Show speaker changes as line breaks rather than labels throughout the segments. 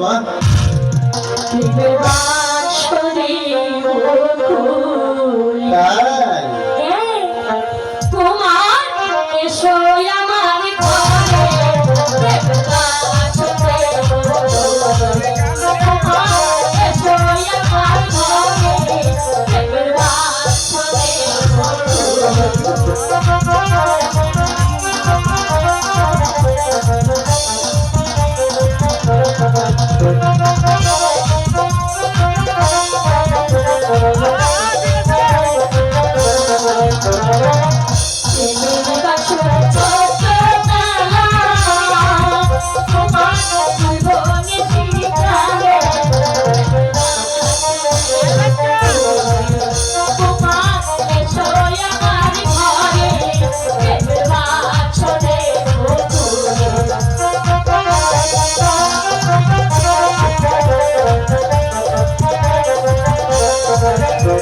বাবা। তার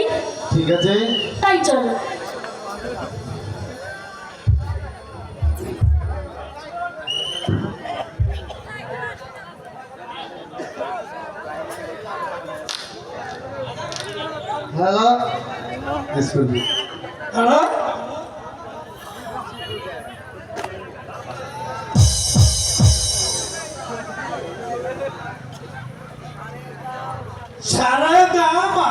করি
ঠিক আছে?
তাই চলো।
হ্যালো?
হ্যালো? সারা গামা।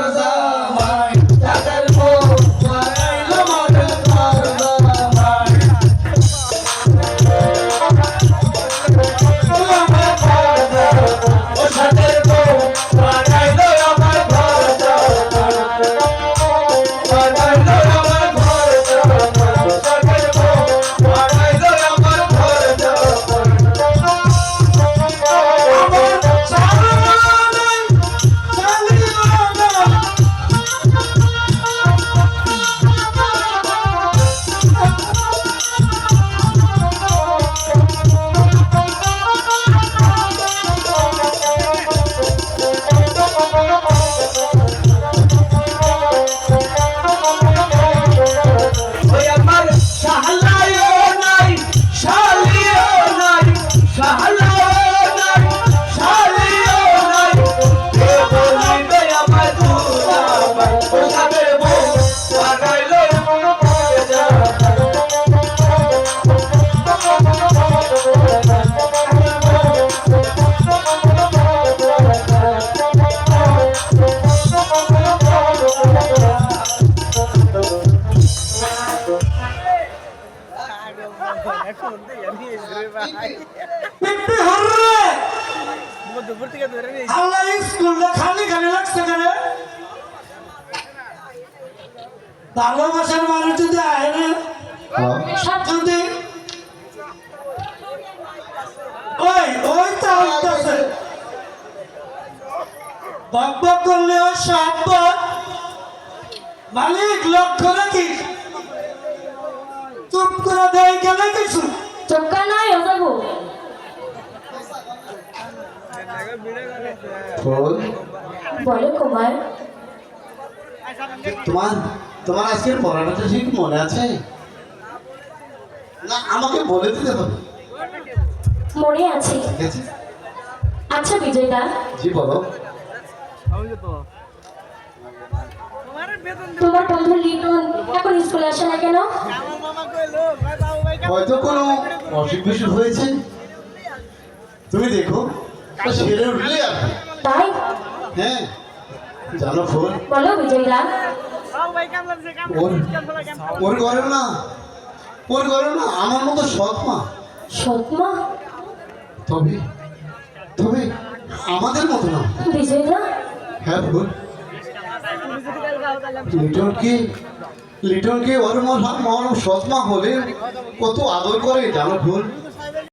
আল্লাহ খালি খালি লাগছে কেন ভালোবাসার মানুষ যদি আয় ওই ওই তো করলে ওই সাপ মালিক লক্ষ্য রাখিস।
ফুল
বলো কুমার।
তোমার তোমার আজকের পড়াটা ঠিক মনে আছে? না আমাকে বলে দিতে হবে।
মনে আছে। আচ্ছা বিজয়দা।
জি বলো।
তোমার বন্ধু লিটন এখন স্কুলে আসে না কেন?
হয়তো কোনো অসুখ বিসুখ হয়েছে। তুমি দেখো। সেরে উঠলে
তাই?
হ্যাঁ জানো ফুল
বলো বিজয়দা।
ওর ওর ঘরে না ওর ঘরে না আমার মতো সৎ মা।
সৎমা
তবে তবে আমাদের মতো না। হ্যাঁ ফুল লিটনকে লিটনকে ওর মা সৎ মা হলে কত আদর করে জানো ফুল